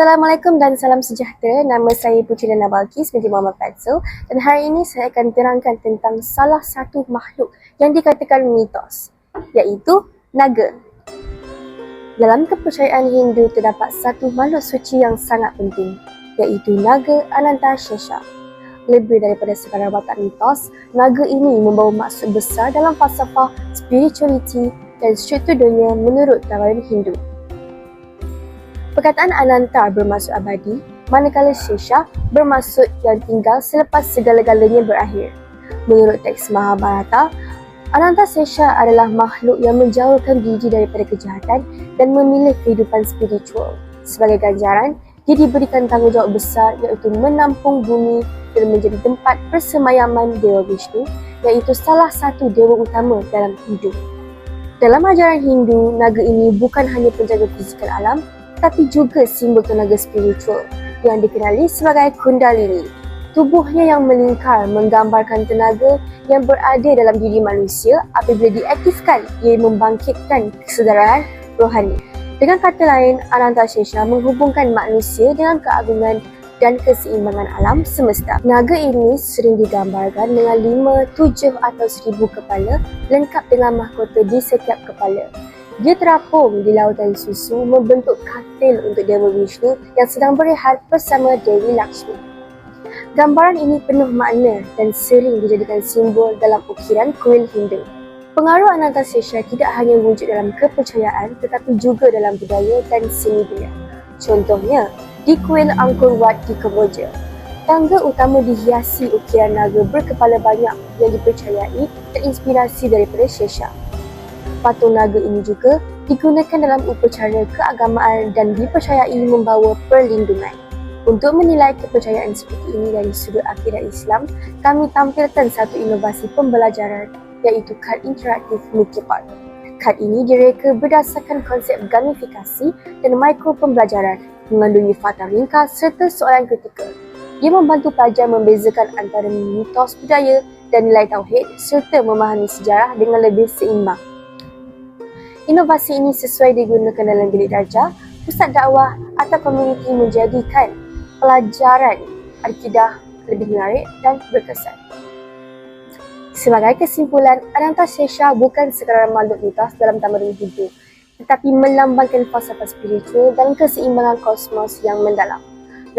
Assalamualaikum dan salam sejahtera. Nama saya Putri Dana Balkis binti Muhammad Fadzul dan hari ini saya akan terangkan tentang salah satu makhluk yang dikatakan mitos iaitu naga. Dalam kepercayaan Hindu terdapat satu makhluk suci yang sangat penting iaitu naga Ananta Shesha. Lebih daripada sekadar watak mitos, naga ini membawa maksud besar dalam falsafah spirituality dan struktur dunia menurut tawaran Hindu. Perkataan Ananta bermaksud abadi, manakala Shesha bermaksud yang tinggal selepas segala-galanya berakhir. Menurut teks Mahabharata, Ananta Shesha adalah makhluk yang menjauhkan diri daripada kejahatan dan memilih kehidupan spiritual. Sebagai ganjaran, dia diberikan tanggungjawab besar iaitu menampung bumi dan menjadi tempat persemayaman Dewa Vishnu iaitu salah satu dewa utama dalam hidup. Dalam ajaran Hindu, naga ini bukan hanya penjaga fizikal alam tapi juga simbol tenaga spiritual yang dikenali sebagai Kundalini. Tubuhnya yang melingkar menggambarkan tenaga yang berada dalam diri manusia apabila diaktifkan ia membangkitkan kesedaran rohani. Dengan kata lain, Ananta Shesha menghubungkan manusia dengan keagungan dan keseimbangan alam semesta. Naga ini sering digambarkan dengan lima, tujuh atau seribu kepala lengkap dengan mahkota di setiap kepala. Dia terapung di lautan susu membentuk katil untuk Dewa Vishnu yang sedang berehat bersama Dewi Lakshmi. Gambaran ini penuh makna dan sering dijadikan simbol dalam ukiran kuil Hindu. Pengaruh Anantasesha tidak hanya wujud dalam kepercayaan tetapi juga dalam budaya dan seni dunia. Contohnya, di kuil Angkor Wat di Kemboja, tangga utama dihiasi ukiran naga berkepala banyak yang dipercayai terinspirasi daripada Shesha patung naga ini juga digunakan dalam upacara keagamaan dan dipercayai membawa perlindungan. Untuk menilai kepercayaan seperti ini dari sudut akidah Islam, kami tampilkan satu inovasi pembelajaran iaitu kad interaktif Mikipart. Kad ini direka berdasarkan konsep gamifikasi dan mikro pembelajaran mengandungi fakta ringkas serta soalan kritikal. Ia membantu pelajar membezakan antara mitos budaya dan nilai tauhid serta memahami sejarah dengan lebih seimbang. Inovasi ini sesuai digunakan dalam bilik darjah, pusat dakwah atau komuniti menjadikan pelajaran akidah lebih menarik dan berkesan. Sebagai kesimpulan, Ananta Shesha bukan sekadar makhluk mitos dalam tamadun Hindu, tetapi melambangkan falsafah spiritual dan keseimbangan kosmos yang mendalam.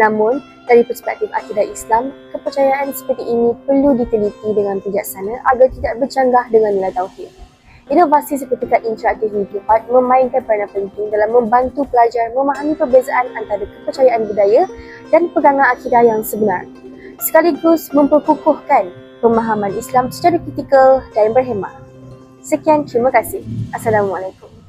Namun, dari perspektif akidah Islam, kepercayaan seperti ini perlu diteliti dengan bijaksana agar tidak bercanggah dengan nilai tauhid. Inovasi seperti kad interaktif Wikipedia memainkan peranan penting dalam membantu pelajar memahami perbezaan antara kepercayaan budaya dan pegangan akidah yang sebenar. Sekaligus memperkukuhkan pemahaman Islam secara kritikal dan berhemah. Sekian, terima kasih. Assalamualaikum.